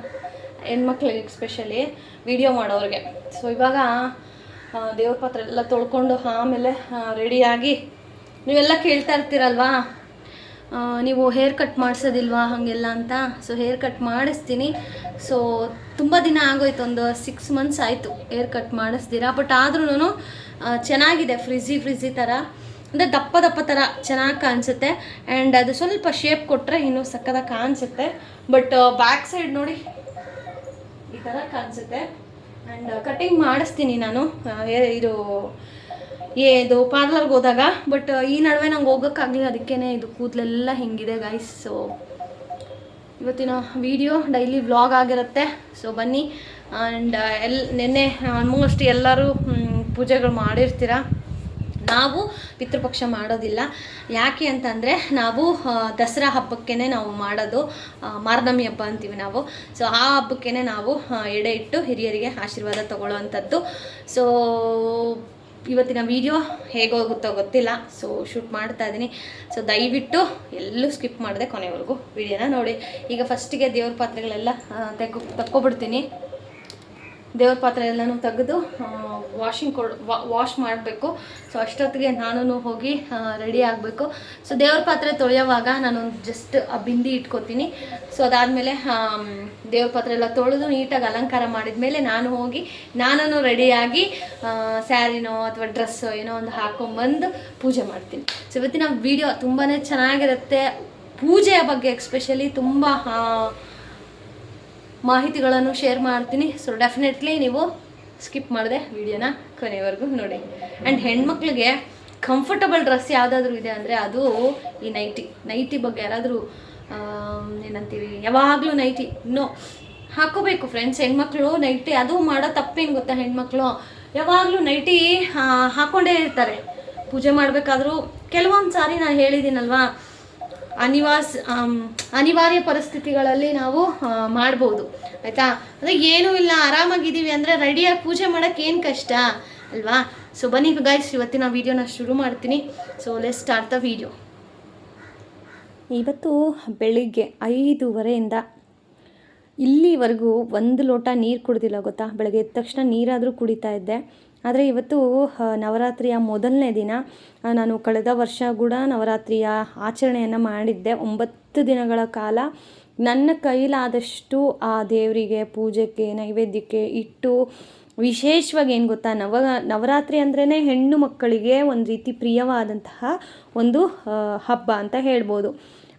ಹೆಣ್ಮಕ್ಳಿಗೆ ಎಸ್ಪೆಷಲಿ ವಿಡಿಯೋ ಮಾಡೋರಿಗೆ. ಸೊ ಇವಾಗ ದೇವ್ರ ಪಾತ್ರ ಎಲ್ಲ ತೊಳ್ಕೊಂಡು ಆಮೇಲೆ ರೆಡಿಯಾಗಿ ನೀವೆಲ್ಲ ಕೇಳ್ತಾ ಇರ್ತೀರಲ್ವಾ? ನೀವು ಹೇರ್ ಕಟ್ ಮಾಡಿಸೋದಿಲ್ವಾ ಹಾಗೆಲ್ಲ ಅಂತ. ಸೊ ಹೇರ್ ಕಟ್ ಮಾಡಿಸ್ತೀನಿ. ಸೊ ತುಂಬ ದಿನ ಆಗೋಯ್ತು, ಒಂದು ಸಿಕ್ಸ್ ಮಂತ್ಸ್ ಆಯಿತು ಹೇರ್ ಕಟ್ ಮಾಡಿಸ್ದಿರಾ. ಬಟ್ ಆದ್ರೂ ಚೆನ್ನಾಗಿದೆ ಫ್ರಿಜಿ ಫ್ರಿಜ್ಜಿ ಥರ ಅಂದರೆ ದಪ್ಪ ದಪ್ಪ ಥರ ಚೆನ್ನಾಗಿ ಕಾಣಿಸುತ್ತೆ. ಆ್ಯಂಡ್ ಅದು ಸ್ವಲ್ಪ ಶೇಪ್ ಕೊಟ್ಟರೆ ಇನ್ನೂ ಸಕ್ಕದಾಗ ಕಾಣಿಸುತ್ತೆ. ಬಟ್ ಬ್ಯಾಕ್ ಸೈಡ್ ನೋಡಿ, ಈ ಥರ ಕಾಣಿಸುತ್ತೆ. ಆ್ಯಂಡ್ ಕಟಿಂಗ್ ಮಾಡಿಸ್ತೀನಿ ನಾನು. ಇದು ಇದು ಪಾರ್ಲರ್ಗೆ ಹೋದಾಗ ಬಟ್ ಈ ನಡುವೆ ನಂಗೆ ಹೋಗೋಕ್ಕಾಗಲಿಲ್ಲ. ಅದಕ್ಕೇ ಇದು ಕೂದಲೆಲ್ಲ ಹಿಂಗಿದೆ ಗೈಸ್ ಸೊ ಇವತ್ತಿನ ವಿಡಿಯೋ ಡೈಲಿ ವ್ಲಾಗ್ ಆಗಿರುತ್ತೆ. ಸೊ ಬನ್ನಿ. ಆ್ಯಂಡ್ ಎಲ್, ನಿನ್ನೆ ಆಲ್ಮೋಸ್ಟ್ ಎಲ್ಲರೂ ಪೂಜೆಗಳು ಮಾಡಿರ್ತೀರ? ನಾವು ಪಿತೃಪಕ್ಷ ಮಾಡೋದಿಲ್ಲ. ಯಾಕೆ ಅಂತಂದರೆ, ನಾವು ದಸರಾ ಹಬ್ಬಕ್ಕೇ ನಾವು ಮಾಡೋದು ಮಾರ್ನಮಿ ಹಬ್ಬ ಅಂತೀವಿ ನಾವು. ಸೊ ಆ ಹಬ್ಬಕ್ಕೇ ನಾವು ಎಡೆ ಇಟ್ಟು ಹಿರಿಯರಿಗೆ ಆಶೀರ್ವಾದ ತೊಗೊಳ್ಳೋವಂಥದ್ದು ಸೊ ಇವತ್ತಿನ ವಿಡಿಯೋ ಹೇಗೋಗುತ್ತೋ ಗೊತ್ತಿಲ್ಲ. ಸೊ ಶೂಟ್ ಮಾಡ್ತಾ ಇದ್ದೀನಿ. ಸೊ ದಯವಿಟ್ಟು ಎಲ್ಲೂ ಸ್ಕಿಪ್ ಮಾಡಿದೆ ಕೊನೆವರೆಗೂ ವಿಡಿಯೋನ ನೋಡಿ. ಈಗ ಫಸ್ಟಿಗೆ ದೇವ್ರ ಪಾತ್ರೆಗಳೆಲ್ಲ ತೆಗ್ ತಕ್ಕೊಬಿಡ್ತೀನಿ. ದೇವ್ರ ಪಾತ್ರೆ ಎಲ್ಲನೂ ತೆಗೆದು ವಾಷಿಂಗ್ ಕೊಡ್ ವಾಶ್ ಮಾಡಬೇಕು. ಸೊ ಅಷ್ಟೊತ್ತಿಗೆ ನಾನು ಹೋಗಿ ರೆಡಿ ಆಗಬೇಕು. ಸೊ ದೇವ್ರ ಪಾತ್ರೆ ತೊಳೆಯೋವಾಗ ನಾನು ಜಸ್ಟ್ ಆ ಬಿಂದಿ ಇಟ್ಕೋತೀನಿ. ಸೊ ಅದಾದಮೇಲೆ ದೇವ್ರ ಪಾತ್ರೆ ಎಲ್ಲ ತೊಳೆದು ನೀಟಾಗಿ ಅಲಂಕಾರ ಮಾಡಿದ ಮೇಲೆ ನಾನು ಹೋಗಿ ನಾನು ರೆಡಿಯಾಗಿ ಸ್ಯಾರಿನೋ ಅಥವಾ ಡ್ರೆಸ್ಸೋ ಏನೋ ಒಂದು ಹಾಕೊಂಬಂದು ಪೂಜೆ ಮಾಡ್ತೀನಿ. ಸೊ ಇವತ್ತಿನ ವಿಡಿಯೋ ತುಂಬಾ ಚೆನ್ನಾಗಿರುತ್ತೆ. ಪೂಜೆಯ ಬಗ್ಗೆ ಎಕ್ಸ್ಪೆಷಲಿ ತುಂಬ ಮಾಹಿತಿಗಳನ್ನು ಶೇರ್ ಮಾಡ್ತೀನಿ. ಸೊ ಡೆಫಿನೆಟ್ಲಿ ನೀವು ಸ್ಕಿಪ್ ಮಾಡಿದೆ ವಿಡಿಯೋನ ಕೊನೆವರೆಗೂ ನೋಡಿ. ಆ್ಯಂಡ್ ಹೆಣ್ಮಕ್ಳಿಗೆ ಕಂಫರ್ಟಬಲ್ ಡ್ರೆಸ್ ಯಾವುದಾದ್ರೂ ಇದೆ ಅಂದರೆ ಅದು ಈ ನೈಟಿ ನೈಟಿ ಬಗ್ಗೆ ಯಾರಾದರೂ ಏನಂತೀವಿ, ಯಾವಾಗಲೂ ನೈಟಿ ನೋ ಹಾಕೋಬೇಕು ಫ್ರೆಂಡ್ಸ್ ಹೆಣ್ಮಕ್ಳು ನೈಟಿ ಅದು ಮಾಡೋ ತಪ್ಪೇನು ಗೊತ್ತಾ ಹೆಣ್ಮಕ್ಳು? ಯಾವಾಗಲೂ ನೈಟಿ ಹಾಕೊಂಡೇ ಇರ್ತಾರೆ. ಪೂಜೆ ಮಾಡಬೇಕಾದ್ರೂ ಕೆಲವೊಂದು ಸಾರಿ ನಾನು ಹೇಳಿದ್ದೀನಲ್ವಾ? ಅನಿವಾಸ್ ಅನಿವಾರ್ಯ ಪರಿಸ್ಥಿತಿಗಳಲ್ಲಿ ನಾವು ಮಾಡ್ಬೋದು. ಆಯಿತಾ? ಅಂದರೆ ಏನೂ ಇಲ್ಲ, ಆರಾಮಾಗಿದ್ದೀವಿ ಅಂದರೆ ರೆಡಿಯಾಗಿ ಪೂಜೆ ಮಾಡೋಕ್ಕೆ ಏನು ಕಷ್ಟ, ಅಲ್ವಾ? ಸೊ ಬನ್ನಿ ಗೈಸ್ ಇವತ್ತಿನ ವೀಡಿಯೋನ ಶುರು ಮಾಡ್ತೀನಿ. So let's start the video ಇವತ್ತು ಬೆಳಿಗ್ಗೆ ಐದೂವರೆಯಿಂದ ಇಲ್ಲಿವರೆಗೂ ಒಂದು ಲೋಟ ನೀರು ಕುಡ್ದಿಲ್ಲ, ಗೊತ್ತಾ? ಬೆಳಗ್ಗೆ ಎದ್ದ ತಕ್ಷಣ ನೀರಾದರೂ ಕುಡಿತಾ ಇದ್ದೆ. ಆದರೆ ಇವತ್ತು ನವರಾತ್ರಿಯ ಮೊದಲನೇ ದಿನ ನಾನು ಕಳೆದ ವರ್ಷ ಕೂಡ ನವರಾತ್ರಿಯ ಆಚರಣೆಯನ್ನು ಮಾಡಿದ್ದೆ. ಒಂಬತ್ತು ದಿನಗಳ ಕಾಲ ನನ್ನ ಕೈಲಾದಷ್ಟು ಆ ದೇವರಿಗೆ ಪೂಜೆಗೆ, ನೈವೇದ್ಯಕ್ಕೆ ಇಟ್ಟು, ವಿಶೇಷವಾಗಿ ಏನು ಗೊತ್ತಾ, ನವ, ನವರಾತ್ರಿ ಅಂದ್ರೇ ಹೆಣ್ಣು ಮಕ್ಕಳಿಗೆ ಒಂದು ರೀತಿ ಪ್ರಿಯವಾದಂತಹ ಒಂದು ಹಬ್ಬ ಅಂತ ಹೇಳ್ಬೋದು.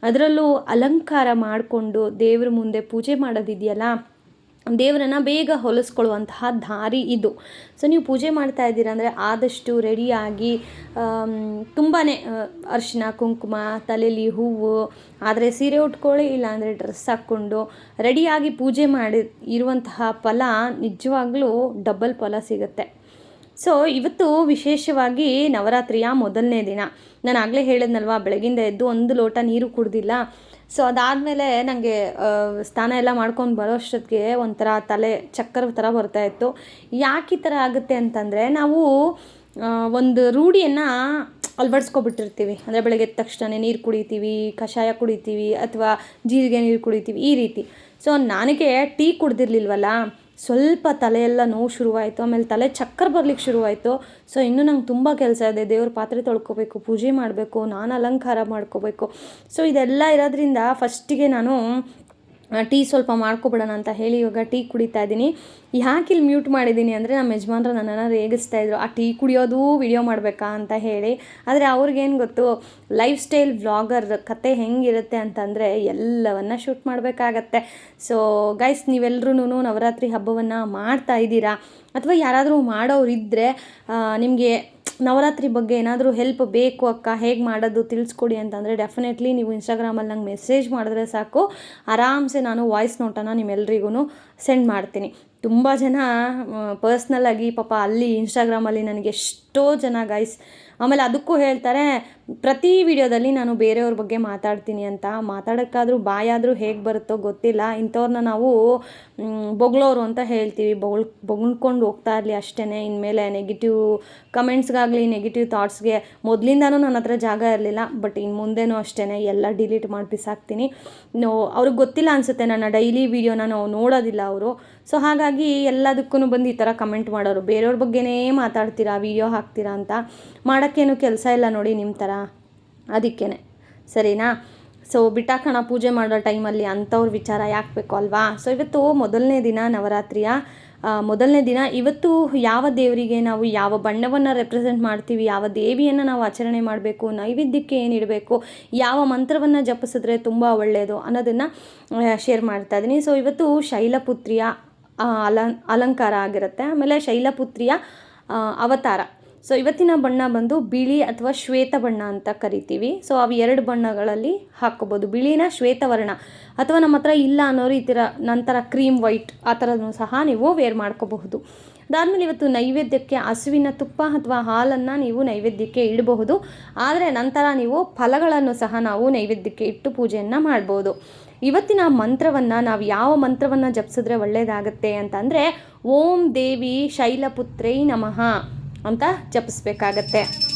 ಅದರಲ್ಲೂ ಅಲಂಕಾರ ಮಾಡಿಕೊಂಡು ದೇವ್ರ ಮುಂದೆ ಪೂಜೆ ಮಾಡೋದಿದೆಯಲ್ಲ ದೇವರನ್ನ ಬೇಗ ಹೊಲಿಸ್ಕೊಳ್ಳುವಂತಹ ದಾರಿ ಇದು. ಸೊ ನೀವು ಪೂಜೆ ಮಾಡ್ತಾ ಇದ್ದೀರಾ ಅಂದರೆ ಆದಷ್ಟು ರೆಡಿಯಾಗಿ ತುಂಬಾ ಅರಿಶಿನ ಕುಂಕುಮ ತಲೆಯಲ್ಲಿ ಹೂವು, ಆದರೆ ಸೀರೆ ಉಟ್ಕೊಳ್ಳಿ ಇಲ್ಲಾಂದರೆ ಡ್ರೆಸ್ ಹಾಕ್ಕೊಂಡು ರೆಡಿಯಾಗಿ ಪೂಜೆ ಮಾಡಿ ಇರುವಂತಹ ಫಲ ನಿಜವಾಗ್ಲೂ ಡಬಲ್ ಫಲ ಸಿಗುತ್ತೆ. ಸೊ ಇವತ್ತು ವಿಶೇಷವಾಗಿ ನವರಾತ್ರಿಯ ಮೊದಲನೇ ದಿನ. ನಾನು ಆಗಲೇ ಹೇಳಿದ್ನಲ್ವಾ, ಬೆಳಗಿಂದ ಎದ್ದು ಒಂದು ಲೋಟ ನೀರು ಕುಡ್ದಿಲ್ಲ. ಸೊ ಅದಾದಮೇಲೆ ನನಗೆ ಸ್ನಾನ ಎಲ್ಲ ಮಾಡ್ಕೊಂಡು ಬರೋ ಅಷ್ಟೊತ್ತಿಗೆ ಒಂಥರ ತಲೆ ಚಕ್ಕರ ಥರ ಬರ್ತಾ ಇತ್ತು. ಯಾಕೆ ಈ ಥರ ಆಗುತ್ತೆ ಅಂತಂದರೆ, ನಾವು ಒಂದು ರೂಢಿಯನ್ನು ಅಳವಡಿಸ್ಕೊಬಿಟ್ಟಿರ್ತೀವಿ. ಅಂದರೆ ಬೆಳಗ್ಗೆ ಎದ್ದ ತಕ್ಷಣ ನೀರು ಕುಡಿತೀವಿ, ಕಷಾಯ ಕುಡಿತೀವಿ, ಅಥವಾ ಜೀರಿಗೆ ನೀರು ಕುಡಿತೀವಿ, ಈ ರೀತಿ. ಸೊ ನನಗೆ ಟೀ ಕುಡ್ದಿರ್ಲಿಲ್ವಲ್ಲ ಸ್ವಲ್ಪ ತಲೆಯೆಲ್ಲ ನೋವು ಶುರುವಾಯಿತು, ಆಮೇಲೆ ತಲೆ ಚಕ್ಕರ್ ಬರ್ಲಿಕ್ಕೆ ಶುರುವಾಯಿತು. ಸೊ ಇನ್ನೂ ನಂಗೆ ತುಂಬ ಕೆಲಸ ಇದೆ. ದೇವ್ರ ಪಾತ್ರೆ ತೊಳ್ಕೋಬೇಕು, ಪೂಜೆ ಮಾಡಬೇಕು, ನಾನು ಅಲಂಕಾರ ಮಾಡ್ಕೋಬೇಕು. ಸೊ ಇದೆಲ್ಲ ಇರೋದ್ರಿಂದ ಫಸ್ಟಿಗೆ ನಾನು ಟೀ ಸ್ವಲ್ಪ ಮಾಡ್ಕೊಬಿಡೋಣ ಅಂತ ಹೇಳಿ ಇವಾಗ ಟೀ ಕುಡಿತಾ ಇದ್ದೀನಿ. ಯಾಕೆ ಇಲ್ಲಿ ಮ್ಯೂಟ್ ಮಾಡಿದ್ದೀನಿ ಅಂದರೆ ನಮ್ಮ ಯಜಮಾನ್ರು ನನ್ನನ್ನು ರೇಗಿಸ್ತಾ ಇದ್ರು, ಆ ಟೀ ಕುಡಿಯೋದು ವಿಡಿಯೋ ಮಾಡಬೇಕಾ? ಅಂತ ಹೇಳಿ. ಆದರೆ ಅವ್ರಿಗೇನು ಗೊತ್ತು ಲೈಫ್ ಸ್ಟೈಲ್ ವ್ಲಾಗರ್ ಕತೆ ಹೆಂಗಿರುತ್ತೆ ಅಂತಂದರೆ ಎಲ್ಲವನ್ನ ಶೂಟ್ ಮಾಡಬೇಕಾಗತ್ತೆ. ಸೊ ಗೈಸ್ ನೀವೆಲ್ಲರೂ ನವರಾತ್ರಿ ಹಬ್ಬವನ್ನು ಮಾಡ್ತಾ ಇದ್ದೀರಾ? ಅಥವಾ ಯಾರಾದರೂ ಮಾಡೋರಿದ್ದರೆ ನಿಮಗೆ ನವರಾತ್ರಿ ಬಗ್ಗೆ ಏನಾದರೂ ಹೆಲ್ಪ್ ಬೇಕು ಅಕ್ಕ? ಹೇಗೆ ಮಾಡೋದು? ತಿಳಿಸ್ಕೊಡಿ ಅಂತಂದರೆ ಡೆಫಿನೆಟ್ಲಿ ನೀವು ಇನ್ಸ್ಟಾಗ್ರಾಮಲ್ಲಿ ನಂಗೆ ಮೆಸೇಜ್ ಮಾಡಿದ್ರೆ ಸಾಕು. ಆರಾಮ್ಸೆ ನಾನು ವಾಯ್ಸ್ ನೋಟನ್ನು ನಿಮ್ಮೆಲ್ರಿಗೂ ಸೆಂಡ್ ಮಾಡ್ತೀನಿ. ತುಂಬ ಜನ ಪರ್ಸ್ನಲ್ಲಾಗಿ ಪಾಪ ಅಲ್ಲಿ ಇನ್ಸ್ಟಾಗ್ರಾಮಲ್ಲಿ ನನಗೆ ಎಷ್ಟೋ ಜನ ಗೈಸ್ ಆಮೇಲೆ ಅದಕ್ಕೂ ಹೇಳ್ತಾರೆ, ಪ್ರತಿ ವಿಡಿಯೋದಲ್ಲಿ ನಾನು ಬೇರೆಯವ್ರ ಬಗ್ಗೆ ಮಾತಾಡ್ತೀನಿ ಅಂತ. ಮಾತಾಡೋಕ್ಕಾದ್ರೂ ಬಾಯಾದರೂ ಹೇಗೆ ಬರುತ್ತೋ ಗೊತ್ತಿಲ್ಲ. ಇಂಥವ್ರನ್ನ ನಾವು ಬೊಗಳೋರು ಅಂತ ಹೇಳ್ತೀವಿ. ಬೊಗಳ್ ಬೊಗಳ್ಕೊಂಡು ಹೋಗ್ತಾ ಇರಲಿ ಅಷ್ಟೇ ಇನ್ಮೇಲೆ ನೆಗೆಟಿವ್ ಕಮೆಂಟ್ಸ್ಗಾಗಲಿ ನೆಗೆಟಿವ್ ಥಾಟ್ಸ್ಗೆ ಮೊದಲಿಂದನೂ ನನ್ನ ಹತ್ರ ಜಾಗ ಇರಲಿಲ್ಲ. ಬಟ್ ಇನ್ನು ಮುಂದೆನೂ ಅಷ್ಟೇ ಎಲ್ಲ ಡಿಲೀಟ್ ಮಾಡಿ, ಬಿಸಾಕ್ತೀನಿ. ಅವ್ರಿಗೆ ಗೊತ್ತಿಲ್ಲ ಅನಿಸುತ್ತೆ ನನ್ನ ಡೈಲಿ ವೀಡಿಯೋನ ನಾವು ನೋಡೋದಿಲ್ಲ ಅವರು. ಸೊ ಹಾಗಾಗಿ ಎಲ್ಲದಕ್ಕೂ ಬಂದು ಈ ಥರ ಕಮೆಂಟ್ ಮಾಡೋರು. ಬೇರೆಯವ್ರ ಬಗ್ಗೆನೇ ಮಾತಾಡ್ತೀರಾ? ವೀಡಿಯೋ ಹಾಕ್ತೀರಾ ಅಂತ? ಮಾಡೋಕ್ಕೇನು ಕೆಲಸ ಇಲ್ಲ ನೋಡಿ ನಿಮ್ಮ ಥರ. ಅದಕ್ಕೇ ಸರಿನಾ? ಸೊ ಬಿಟಾಕಣ ಪೂಜೆ ಮಾಡೋ ಟೈಮಲ್ಲಿ ಅಂಥವ್ರ ವಿಚಾರ ಯಾಕೆ ಬೇಕು ಅಲ್ವಾ? ಸೊ ಇವತ್ತು ಮೊದಲನೇ ದಿನ ನವರಾತ್ರಿಯ ಮೊದಲನೇ ದಿನ ಇವತ್ತು ಯಾವ ದೇವರಿಗೆ ನಾವು ಯಾವ ಬಣ್ಣವನ್ನು ರೆಪ್ರೆಸೆಂಟ್ ಮಾಡ್ತೀವಿ, ಯಾವ ದೇವಿಯನ್ನು ನಾವು ಆಚರಣೆ ಮಾಡಬೇಕು, ನೈವೇದ್ಯಕ್ಕೆ ಏನಿಡಬೇಕು ಯಾವ ಮಂತ್ರವನ್ನು ಜಪಿಸಿದ್ರೆ ತುಂಬ ಒಳ್ಳೆಯದು ಅನ್ನೋದನ್ನು ಶೇರ್ ಮಾಡ್ತಾ ಇದ್ದೀನಿ ಸೊ ಇವತ್ತು ಶೈಲಪುತ್ರಿಯ ಅಲಂ, ಅಲಂಕಾರ ಆಗಿರುತ್ತೆ. ಆಮೇಲೆ ಶೈಲಪುತ್ರಿಯ ಅವತಾರ. ಸೊ ಇವತ್ತಿನ ಬಣ್ಣ ಬಂದು ಬಿಳಿ ಅಥವಾ ಶ್ವೇತ ಬಣ್ಣ ಅಂತ ಕರಿತೀವಿ. ಸೊ ಅವು ಎರಡು ಬಣ್ಣಗಳಲ್ಲಿ ಹಾಕ್ಕೋಬೋದು. ಬಿಳಿನ ಶ್ವೇತವರ್ಣ ಅಥವಾ ನಮ್ಮ ಹತ್ರ ಇಲ್ಲ ಅನ್ನೋರು ಈ ನಂತರ ಕ್ರೀಮ್ ವೈಟ್ ಆ ಥರದನ್ನು ಸಹ ನೀವು ವೇರ್ ಮಾಡ್ಕೋಬಹುದು. ಅದಾದಮೇಲೆ ಇವತ್ತು ನೈವೇದ್ಯಕ್ಕೆ ಹಸುವಿನ ತುಪ್ಪ ಅಥವಾ ಹಾಲನ್ನು ನೀವು ನೈವೇದ್ಯಕ್ಕೆ ಇಡಬಹುದು. ಆದರೆ ನಂತರ ನೀವು ಫಲಗಳನ್ನು ಸಹ ನಾವು ನೈವೇದ್ಯಕ್ಕೆ ಇಟ್ಟು ಪೂಜೆಯನ್ನು ಮಾಡ್ಬೋದು. ಇವತ್ತಿನ ಮಂತ್ರವನ್ನು ನಾವು ಯಾವ ಮಂತ್ರವನ್ನು ಜಪಿಸಿದ್ರೆ ಒಳ್ಳೆಯದಾಗತ್ತೆ ಅಂತಂದರೆ ಓಂ ದೇವಿ ಶೈಲಪುತ್ರೈ ನಮಃ. ಅಂತ ಜಪಿಸ್ಬೇಕಾಗತ್ತೆ.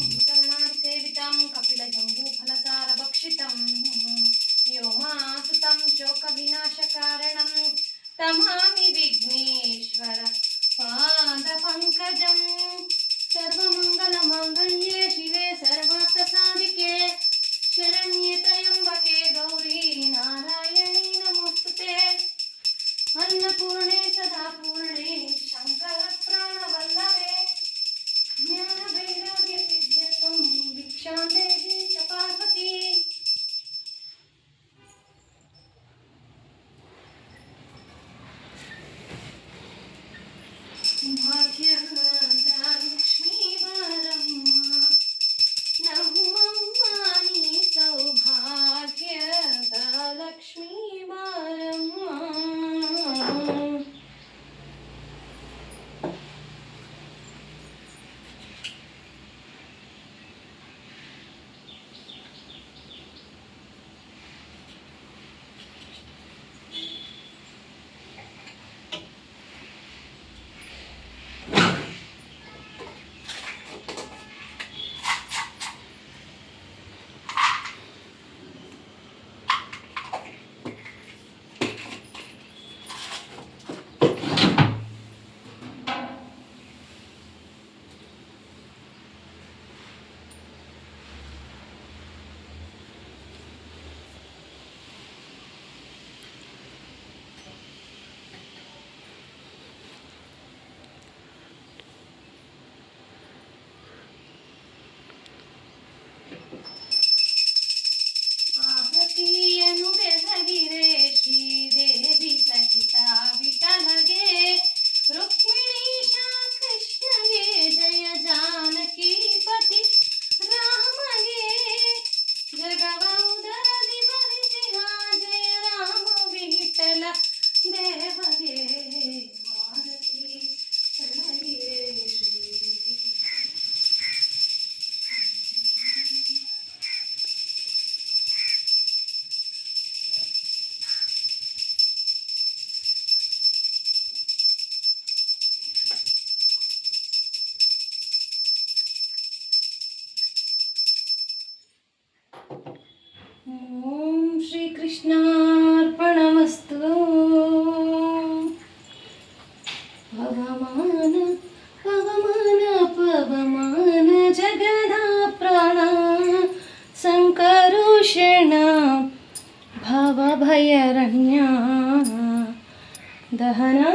दहना।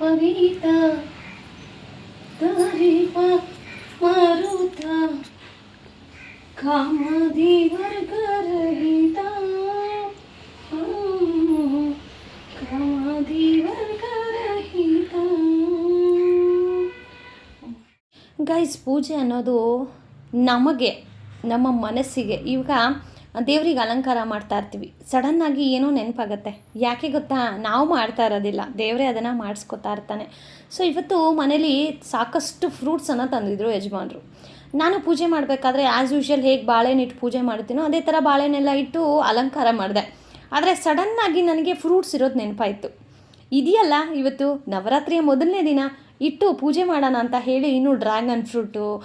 पविता मारुता। काम दीवर करहिता। काम दीवर पूजे ಅನ್ನೋದು ನಮಗೆ, ನಮ್ಮ ಮನಸ್ಸಿಗೆ. ಇವಾಗ ದೇವ್ರಿಗೆ ಅಲಂಕಾರ ಮಾಡ್ತಾ ಇರ್ತೀವಿ. ಸಡನ್ನಾಗಿ ಏನೋ ನೆನಪಾಗತ್ತೆ. ಯಾಕೆ ಗೊತ್ತಾ? ನಾವು ಮಾಡ್ತಾ ಇರೋದಿಲ್ಲ. ದೇವರೇ ಅದನ್ನು ಮಾಡಿಸ್ಕೊತಾ ಇರ್ತಾನೆ. ಸೊ ಇವತ್ತು ಮನೇಲಿ ಸಾಕಷ್ಟು ಫ್ರೂಟ್ಸನ್ನು ತಂದಿದ್ರು ಯಜಮಾನ್ರು. ನಾನು ಪೂಜೆ ಮಾಡಬೇಕಾದ್ರೆ ಆ್ಯಸ್ ಯೂಶ್ವಲ್ ಹೇಗೆ ಬಾಳೆಹಣ್ಣು ಇಟ್ಟು ಪೂಜೆ ಮಾಡ್ತೀನೋ ಅದೇ ಥರ ಬಾಳೆಹಣ್ಣೆಲ್ಲ ಇಟ್ಟು ಅಲಂಕಾರ ಮಾಡಿದೆ. ಆದರೆ ಸಡನ್ನಾಗಿ ನನಗೆ ಫ್ರೂಟ್ಸ್ ಇರೋದು ನೆನಪಾಯಿತು. ಇದೆಯಲ್ಲ ಇವತ್ತು ನವರಾತ್ರಿಯ ಮೊದಲನೇ ದಿನ. ಇಟ್ಟು ಪೂಜೆ ಮಾಡೋಣ ಅಂತ ಹೇಳಿ ಇನ್ನೂ ಡ್ರ್ಯಾಗನ್ ಫ್ರೂಟು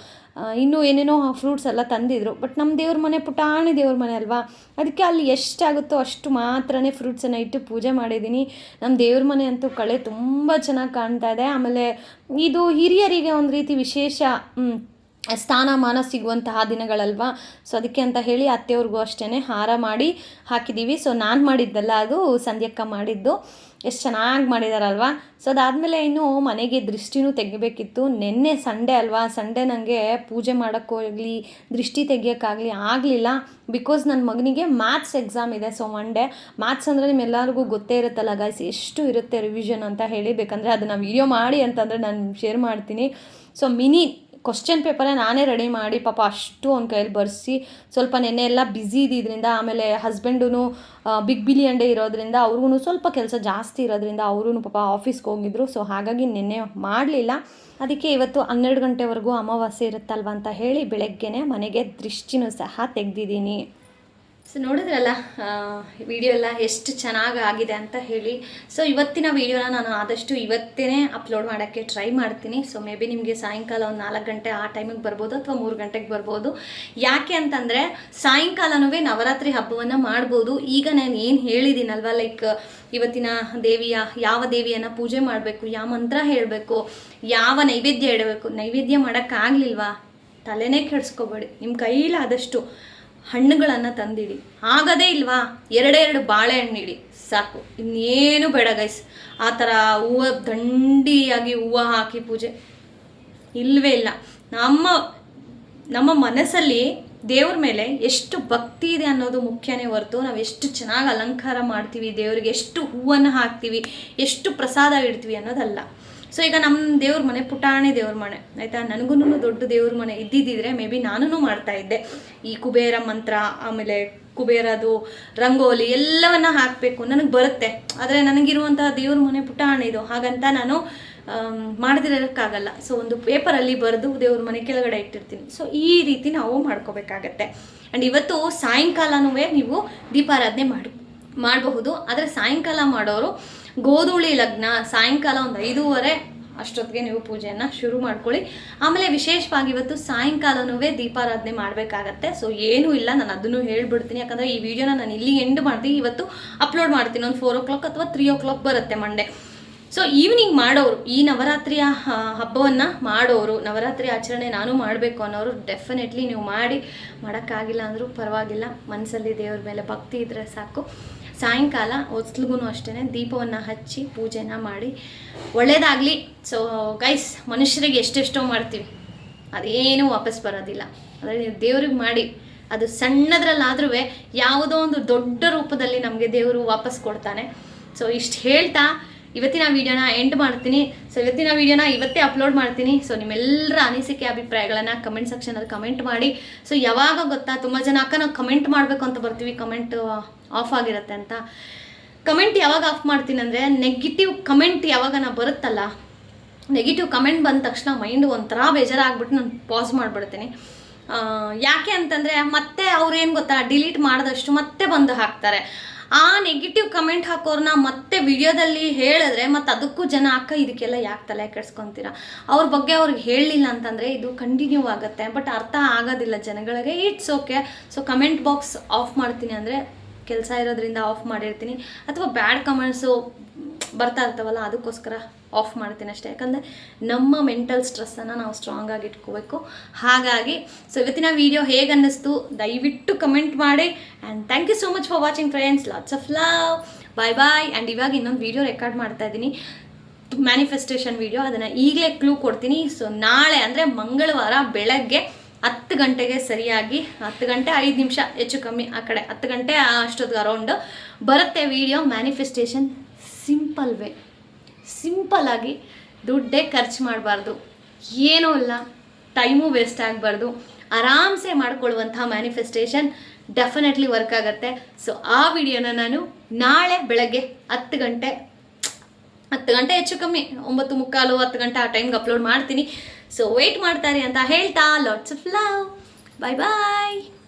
ಇನ್ನೂ ಏನೇನೋ ಫ್ರೂಟ್ಸ್ ಎಲ್ಲ ತಂದಿದ್ರು. ಬಟ್ ನಮ್ಮ ದೇವ್ರ ಮನೆ ಪುಟಾಣಿ ದೇವ್ರ ಮನೆ ಅಲ್ವಾ? ಅದಕ್ಕೆ ಅಲ್ಲಿ ಎಷ್ಟಾಗುತ್ತೋ ಅಷ್ಟು ಮಾತ್ರನೇ ಫ್ರೂಟ್ಸನ್ನು ಇಟ್ಟು ಪೂಜೆ ಮಾಡಿದ್ದೀನಿ ನಮ್ಮ ದೇವ್ರ ಮನೆ ಅಂತೂ ಕಳೆ ತುಂಬ ಚೆನ್ನಾಗಿ ಕಾಣ್ತಾ ಇದೆ. ಆಮೇಲೆ ಇದು ಹಿರಿಯರಿಗೆ ಒಂದು ರೀತಿ ವಿಶೇಷ ಸ್ಥಾನಮಾನ ಸಿಗುವಂತಹ ದಿನಗಳಲ್ವಾ? ಸೊ ಅದಕ್ಕೆ ಅಂತ ಹೇಳಿ ಅತ್ತೆಯವ್ರಿಗೂ ಅಷ್ಟೇ ಹಾರ ಮಾಡಿ ಹಾಕಿದ್ದೀವಿ ಸೊ ನಾನು ಮಾಡಿದ್ದಲ್ಲ ಅದು, ಸಂಧ್ಯಕ್ಕ ಮಾಡಿದ್ದು. ಎಷ್ಟು ಚೆನ್ನಾಗಿ ಮಾಡಿದಾರಲ್ವಾ? ಸೊ ಅದಾದಮೇಲೆ ಇನ್ನು ಮನೆಗೆ ದೃಷ್ಟಿನೂ ತೆಗಿಬೇಕಿತ್ತು. ನಿನ್ನೆ ಸಂಡೇ ಅಲ್ವಾ? ಸಂಡೇ ನನಗೆ ಪೂಜೆ ಮಾಡೋಕ್ಕೋಗ್ಲಿ ದೃಷ್ಟಿ ತೆಗಿಯೋಕ್ಕಾಗಲಿ ಆಗಲಿಲ್ಲ. ಬಿಕಾಸ್ ನನ್ನ ಮಗನಿಗೆ ಮ್ಯಾಥ್ಸ್ ಎಕ್ಸಾಮ್ ಇದೆ ಸೊ ಮಂಡೇ ಮ್ಯಾಥ್ಸ್ ಅಂದರೆ ನಿಮ್ಮೆಲ್ಲರಿಗೂ ಗೊತ್ತೇ ಇರುತ್ತಲ್ಲ ಗೈಸ್ ಎಷ್ಟು ಇರುತ್ತೆ ರಿವಿಷನ್ ಅಂತ ಹೇಳಿ ಬೇಕಂದರೆ ಅದನ್ನು ವೀಡಿಯೋ ಮಾಡಿ ಅಂತಂದರೆ ನಾನು ಶೇರ್ ಮಾಡ್ತೀನಿ. ಸೊ ಮಿನಿ ಕ್ವಶನ್ ಪೇಪರೇ ನಾನೇ ರೆಡಿ ಮಾಡಿ ಪಾಪ ಅಷ್ಟು ಅವ್ನ ಕೈಯಲ್ಲಿ ಬರೆಸಿ ಸ್ವಲ್ಪ ನೆನ್ನೆ ಎಲ್ಲ ಬ್ಯುಸಿ ಇದ್ದಿದ್ದರಿಂದ ಆಮೇಲೆ ಹಸ್ಬೆಂಡೂ ಬಿಗ್ ಬಿಲಿಯನ್ ಇರೋದ್ರಿಂದ ಅವ್ರಿಗೂ ಸ್ವಲ್ಪ ಕೆಲಸ ಜಾಸ್ತಿ ಇರೋದ್ರಿಂದ ಅವರೂ ಪಾಪ ಆಫೀಸ್ಗೆ ಹೋಗಿದ್ರು. ಸೊ ಹಾಗಾಗಿ ನೆನ್ನೆ ಮಾಡಲಿಲ್ಲ. ಅದಕ್ಕೆ ಇವತ್ತು ಹನ್ನೆರಡು ಗಂಟೆವರೆಗೂ ಅಮಾವಾಸ್ಯೆ ಇರುತ್ತಲ್ವ ಅಂತ ಹೇಳಿ ಬೆಳಗ್ಗೆನೇ ಮನೆಗೆ ದೃಷ್ಟಿನೂ ಸಹ ತೆಗೆದಿದ್ದೀನಿ. ಸೊ ನೋಡಿದ್ರಲ್ಲ ವಿಡಿಯೋ ಎಲ್ಲ ಎಷ್ಟು ಚೆನ್ನಾಗಿ ಆಗಿದೆ ಅಂತ ಹೇಳಿ. ಸೊ ಇವತ್ತಿನ ವಿಡಿಯೋನ ನಾನು ಆದಷ್ಟು ಇವತ್ತೇ ಅಪ್ಲೋಡ್ ಮಾಡೋಕ್ಕೆ ಟ್ರೈ ಮಾಡ್ತೀನಿ. ಸೊ ಮೇ ಬಿ ನಿಮಗೆ ಸಾಯಂಕಾಲ ಒಂದು ನಾಲ್ಕು ಗಂಟೆ ಆ ಟೈಮಿಗೆ ಬರ್ಬೋದು ಅಥವಾ ಮೂರು ಗಂಟೆಗೆ ಬರ್ಬೋದು. ಯಾಕೆ ಅಂತಂದರೆ ಸಾಯಂಕಾಲನೂ ನವರಾತ್ರಿ ಹಬ್ಬವನ್ನು ಮಾಡ್ಬೋದು. ಈಗ ನಾನು ಏನು ಹೇಳಿದ್ದೀನಲ್ವ ಲೈಕ್ ಇವತ್ತಿನ ದೇವಿಯ, ಯಾವ ದೇವಿಯನ್ನು ಪೂಜೆ ಮಾಡಬೇಕು, ಯಾವ ಮಂತ್ರ ಹೇಳಬೇಕು, ಯಾವ ನೈವೇದ್ಯ ಇಡಬೇಕು, ನೈವೇದ್ಯ ಮಾಡೋಕ್ಕಾಗಲಿಲ್ವಾ ತಲೆನೇ ಕೆಡಿಸ್ಕೋಬೇಡಿ. ನಿಮ್ಮ ಕೈಲಾದಷ್ಟು ಹಣ್ಣುಗಳನ್ನು ತಂದಿಡಿ. ಆಗದೇ ಇಲ್ವಾ? ಎರಡೇ ಎರಡು ಬಾಳೆಹಣ್ಣು ಇಡಿ. ಸಾಕು. ಇನ್ನೇನು ಬೇಡ ಗೈಸ್ ಆ ಥರ ಹೂವು ದಂಡಿಯಾಗಿ ಹೂವು ಹಾಕಿ ಪೂಜೆ. ಇಲ್ಲವೇ ಇಲ್ಲ. ನಮ್ಮ ನಮ್ಮ ಮನಸ್ಸಲ್ಲಿ ದೇವ್ರ ಮೇಲೆ ಎಷ್ಟು ಭಕ್ತಿ ಇದೆ ಅನ್ನೋದು ಮುಖ್ಯನೇ ಹೊರತು ನಾವು ಎಷ್ಟು ಚೆನ್ನಾಗಿ ಅಲಂಕಾರ ಮಾಡ್ತೀವಿ, ದೇವರಿಗೆ ಎಷ್ಟು ಹೂವನ್ನು ಹಾಕ್ತೀವಿ, ಎಷ್ಟು ಪ್ರಸಾದ ಇಡ್ತೀವಿ ಅನ್ನೋದಲ್ಲ. ಸೊ ಈಗ ನಮ್ಮ ದೇವ್ರ ಮನೆ ಪುಟಾಣಿ ದೇವ್ರ ಮನೆ, ಆಯಿತಾ? ನನಗೂ ದೊಡ್ಡ ದೇವ್ರ ಮನೆ ಇದ್ದಿದ್ದಿದ್ರೆ ಮೇ ಬಿ ನಾನು ಮಾಡ್ತಾ ಇದ್ದೆ. ಈ ಕುಬೇರ ಮಂತ್ರ, ಆಮೇಲೆ ಕುಬೇರದು ರಂಗೋಲಿ ಎಲ್ಲವನ್ನ ಹಾಕಬೇಕು, ನನಗೆ ಬರುತ್ತೆ. ಆದರೆ ನನಗಿರುವಂತಹ ದೇವ್ರ ಮನೆ ಪುಟಾಣಿದು ಹಾಗಂತ ನಾನು ಮಾಡದಿರೋಕ್ಕಾಗಲ್ಲ ಸೊ ಒಂದು ಪೇಪರಲ್ಲಿ ಬರೆದು ದೇವ್ರ ಮನೆ ಕೆಳಗಡೆ ಇಟ್ಟಿರ್ತೀನಿ. ಸೊ ಈ ರೀತಿ ನಾವು ಮಾಡ್ಕೋಬೇಕಾಗತ್ತೆ. ಆ್ಯಂಡ್ ಇವತ್ತು ಸಾಯಂಕಾಲನೂ ನೀವು ದೀಪಾರಾಧನೆ ಮಾಡಿ, ಮಾಡಬಹುದು. ಆದರೆ ಸಾಯಂಕಾಲ ಮಾಡೋರು ಗೋಧೂಳಿ ಲಗ್ನ, ಸಾಯಂಕಾಲ ಒಂದು ಐದೂವರೆ, ಅಷ್ಟೊತ್ತಿಗೆ ನೀವು ಪೂಜೆಯನ್ನು ಶುರು ಮಾಡ್ಕೊಳ್ಳಿ. ಆಮೇಲೆ ವಿಶೇಷವಾಗಿ ಇವತ್ತು ಸಾಯಂಕಾಲನೂ ದೀಪಾರಾಧನೆ ಮಾಡಬೇಕಾಗತ್ತೆ. ಸೊ ಏನೂ ಇಲ್ಲ, ನಾನು ಅದನ್ನು ಹೇಳ್ಬಿಡ್ತೀನಿ. ಯಾಕಂದರೆ ಈ ವಿಡಿಯೋನ ನಾನು ಇಲ್ಲಿ ಎಂಡ್ ಮಾಡ್ತೀನಿ. ಇವತ್ತು ಅಪ್ಲೋಡ್ ಮಾಡ್ತೀನಿ. ಒಂದು ಫೋರ್ ಓ ಕ್ಲಾಕ್ ಅಥವಾ ತ್ರೀ ಓ ಕ್ಲಾಕ್ ಬರುತ್ತೆ ಮಂಡೇ ಸೊ ಈವ್ನಿಂಗ್ ಮಾಡೋರು, ಈ ನವರಾತ್ರಿಯ ಹಬ್ಬವನ್ನು ಮಾಡೋರು, ನವರಾತ್ರಿ ಆಚರಣೆ ನಾನು ಮಾಡಬೇಕು ಅನ್ನೋರು ಡೆಫಿನೆಟ್ಲಿ ನೀವು ಮಾಡಿ. ಮಾಡೋಕ್ಕಾಗಿಲ್ಲ ಅಂದರೂ ಪರವಾಗಿಲ್ಲ. ಮನಸ್ಸಲ್ಲಿ ದೇವ್ರ ಮೇಲೆ ಭಕ್ತಿ ಇದ್ದರೆ ಸಾಕು. ಸಾಯಂಕಾಲ ಹೊಸ್ಲಿಗೂ ಅಷ್ಟೇ ದೀಪವನ್ನು ಹಚ್ಚಿ ಪೂಜೆನ ಮಾಡಿ. ಒಳ್ಳೇದಾಗಲಿ. ಸೊ ಗೈಸ್ ಮನುಷ್ಯರಿಗೆ ಎಷ್ಟೆಷ್ಟೋ ಮಾಡ್ತೀವಿ. ಅದೇನೂ ವಾಪಸ್ ಬರೋದಿಲ್ಲ. ಆದರೆ ನೀವು ದೇವ್ರಿಗೆ ಮಾಡಿ. ಅದು ಸಣ್ಣದ್ರಲ್ಲಾದ್ರೂ ಯಾವುದೋ ಒಂದು ದೊಡ್ಡ ರೂಪದಲ್ಲಿ ನಮಗೆ ದೇವರು ವಾಪಸ್ ಕೊಡ್ತಾನೆ. ಸೊ ಇಷ್ಟು ಹೇಳ್ತಾ ಇವತ್ತಿನ ವಿಡಿಯೋನ ಎಂಡ್ ಮಾಡ್ತೀನಿ. ಸೊ ಇವತ್ತಿನ ವಿಡಿಯೋನ ಇವತ್ತೇ ಅಪ್ಲೋಡ್ ಮಾಡ್ತೀನಿ. ಸೊ ನಿಮ್ಮೆಲ್ಲರ ಅನಿಸಿಕೆ, ಅಭಿಪ್ರಾಯಗಳನ್ನು ಕಮೆಂಟ್ ಸೆಕ್ಷನಲ್ಲಿ ಕಮೆಂಟ್ ಮಾಡಿ. ಸೊ ಯಾವಾಗ ಗೊತ್ತಾ? ತುಂಬ ಜನ ಅಕ್ಕ ನಾವು ಕಮೆಂಟ್ ಮಾಡಬೇಕು ಅಂತ ಬರ್ತೀವಿ. ಕಮೆಂಟ್ ಆಫ್ ಆಗಿರುತ್ತೆ ಅಂತ. ಕಮೆಂಟ್ ಯಾವಾಗ ಆಫ್ ಮಾಡ್ತೀನಿ ಅಂದರೆ ನೆಗೆಟಿವ್ ಕಮೆಂಟ್ ಯಾವಾಗ ನಾ ಬರುತ್ತಲ್ಲ ನೆಗೆಟಿವ್ ಕಮೆಂಟ್ ಬಂದ ತಕ್ಷಣ ಮೈಂಡ್ ಒಂಥರ ಬೇಜಾರಾಗ್ಬಿಟ್ಟು ನಾನು ಪಾಸ್ ಮಾಡಿಬಿಡ್ತೀನಿ. ಯಾಕೆ ಅಂತಂದರೆ, ಮತ್ತೆ ಅವ್ರೇನು ಗೊತ್ತಾ? ಡಿಲೀಟ್ ಮಾಡಿದಷ್ಟು ಮತ್ತೆ ಬಂದು ಹಾಕ್ತಾರೆ. ಆ ನೆಗೆಟಿವ್ ಕಮೆಂಟ್ ಹಾಕೋರ್ನ ಮತ್ತೆ ವಿಡಿಯೋದಲ್ಲಿ ಹೇಳಿದ್ರೆ ಮತ್ತೆ ಅದಕ್ಕೂ ಜನ, ಅಕ್ಕ, ಇದಕ್ಕೆಲ್ಲ ಯಾಕೆ ತಲೆ ಕೆಡ್ಸ್ಕೊತೀರಾ? ಅವ್ರ ಬಗ್ಗೆ ಅವ್ರಿಗೆ ಹೇಳಲಿಲ್ಲ ಅಂತಂದರೆ ಇದು ಕಂಟಿನ್ಯೂ ಆಗುತ್ತೆ. ಬಟ್ ಅರ್ಥ ಆಗೋದಿಲ್ಲ ಜನಗಳಿಗೆ. It's okay so comment box off ಮಾಡ್ತೀನಿ ಅಂದರೆ ಕೆಲಸ ಇರೋದ್ರಿಂದ ಆಫ್ ಮಾಡಿರ್ತೀನಿ. ಅಥವಾ ಬ್ಯಾಡ್ ಕಮೆಂಟ್ಸು ಬರ್ತಾ ಇರ್ತಾವಲ್ಲ, ಅದಕ್ಕೋಸ್ಕರ ಆಫ್ ಮಾಡ್ತೀನಿ ಅಷ್ಟೇ. ಯಾಕಂದರೆ ನಮ್ಮ ಮೆಂಟಲ್ ಸ್ಟ್ರೆಸ್ಸನ್ನು ನಾವು ಸ್ಟ್ರಾಂಗ್ ಆಗಿ ಇಟ್ಕೋಬೇಕು. ಹಾಗಾಗಿ ಸೊ ಇವತ್ತಿನ ವಿಡಿಯೋ ಹೇಗೆ ಅನ್ನಿಸ್ತು ದಯವಿಟ್ಟು ಕಮೆಂಟ್ ಮಾಡಿ. And thank you so much for watching friends lots of love bye bye and ಇವಾಗ ಇನ್ನೊಂದು ವಿಡಿಯೋ ರೆಕಾರ್ಡ್ ಮಾಡ್ತಾ ಇದ್ದೀನಿ. ಮ್ಯಾನಿಫೆಸ್ಟೇಷನ್ ವಿಡಿಯೋ ಅದನ್ನು ಈಗಲೇ ಕ್ಲೂ ಕೊಡ್ತೀನಿ. ಸೊ ನಾಳೆ ಅಂದರೆ ಮಂಗಳವಾರ ಬೆಳಗ್ಗೆ ಹತ್ತು ಗಂಟೆಗೆ ಸರಿಯಾಗಿ, ಹತ್ತು ಗಂಟೆ ಐದು ನಿಮಿಷ, ಹೆಚ್ಚು ಕಮ್ಮಿ ಆ ಕಡೆ ಹತ್ತು ಗಂಟೆ ಅಷ್ಟೊತ್ತಿಗೆ ಅರೌಂಡು ಬರುತ್ತೆ ವಿಡಿಯೋ ಮ್ಯಾನಿಫೆಸ್ಟೇಷನ್ ಸಿಂಪಲ್ ವೇ ಸಿಂಪಲಾಗಿ ದುಡ್ಡೇ ಖರ್ಚು ಮಾಡಬಾರ್ದು. ಏನೂ ಇಲ್ಲ. ಟೈಮು ವೇಸ್ಟ್ ಆಗಬಾರ್ದು. ಆರಾಮ್ಸೆ ಮಾಡ್ಕೊಳ್ಳುವಂಥ ಮ್ಯಾನಿಫೆಸ್ಟೇಷನ್ ಡೆಫಿನೆಟ್ಲಿ ವರ್ಕ್ ಆಗುತ್ತೆ. ಸೊ, ಆ ವಿಡಿಯೋನ ನಾನು ನಾಳೆ ಬೆಳಗ್ಗೆ ಹತ್ತು ಗಂಟೆ ಹತ್ತು ಗಂಟೆ ಹೆಚ್ಚು ಕಮ್ಮಿ, ಒಂಬತ್ತು ಮುಕ್ಕಾಲು, ಹತ್ತು ಗಂಟೆ ಆ ಟೈಮ್ಗೆ ಅಪ್ಲೋಡ್ ಮಾಡ್ತೀನಿ. ಸೊ ವೆಯ್ಟ್ ಮಾಡ್ತಾರೆ ಅಂತ ಹೇಳ್ತಾ lots of love bye bye